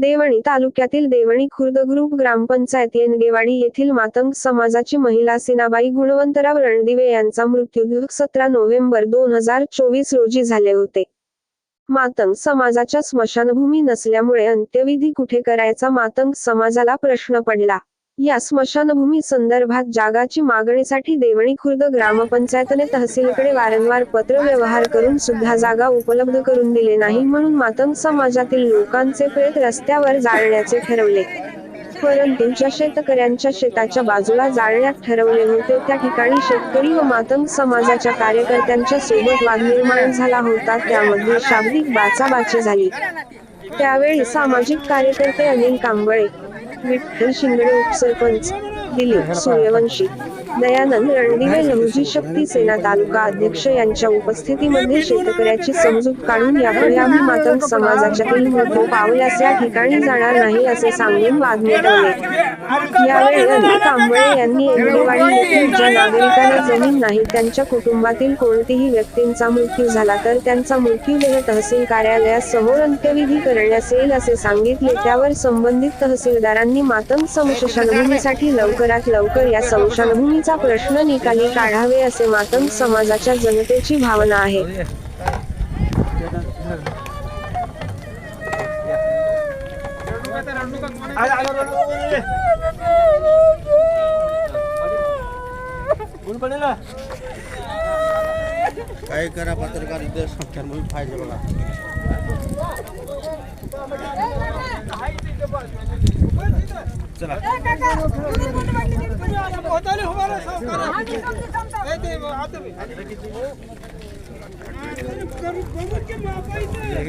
देवणी तालुक्यातील देवणी खुर्द ग्रुप ग्रामपंचायत येनगेवाडी येथील मातंग समाजाची महिला सेनाबाई गुणवंतराव रणदिवे यांचा मृत्यू सतरा नोव्हेंबर दोन हजार चोवीस रोजी झाले होते. मातंग समाजाच्या स्मशानभूमी नसल्यामुळे अंत्यविधी कुठे करायचा मातंग समाजाला प्रश्न पडला. या स्मशानभूमी संदर्भात जागाची मागणीसाठी देवणी खुर्द ग्रामपंचायतने तहसीलकडे वारंवार पत्र व्यवहार करून सुद्धा जागा उपलब्ध करून दिले नाही म्हणून मातंग समाजातील लोकांचे प्रेत रस्त्यावर जाळण्याचे ठरवले. परंतु ज्या शेतकऱ्यांच्या शेताच्या बाजूला जाळण्यात ठरवले होते त्या ठिकाणी शेतकरी व मातंग समाजाच्या कार्यकर्त्यांच्या सोबत वाद निर्माण झाला होता त्यामध्ये शाब्दिक बाचाबाची झाली. त्यावेळी सामाजिक कार्यकर्ते अनिल कांबळे विठ्ठल उपसरपंच दिलीप सूर्यवंशी दयानंद रणदिवे लहुजी शक्ती सेना तालुका अध्यक्ष यांच्या उपस्थितीमध्ये शेतकऱ्याची समजूत काढून यापुढे आम्ही मातंग समाजाच्यातील मृत्यू पावल्यास या ठिकाणी जाणार नाही असे सांगून वाद मिटवले यावेळी अनिल कांबळे यांनी एंगडेवाडी येथील ज्या नागरिकांना जमीन नाही त्यांच्या कुटुंबातील कोणतीही व्यक्तींचा मृत्यू झाला तर त्यांचा मृत्यूदेह तहसील कार्यालयासमोर अंत्यविधी करण्यात येईल असे सांगितले त्यावर संबंधित तहसीलदारांनी मातंग समशशानभूमीसाठी लवकरात लवकर या समशानभूमीचा प्रश्न निकाली काढावे असे मातम समाजाच्या जनतेची भावना आहे. काय करा पत्रकार संख्या म्हणून पाहिजे बघा. चला.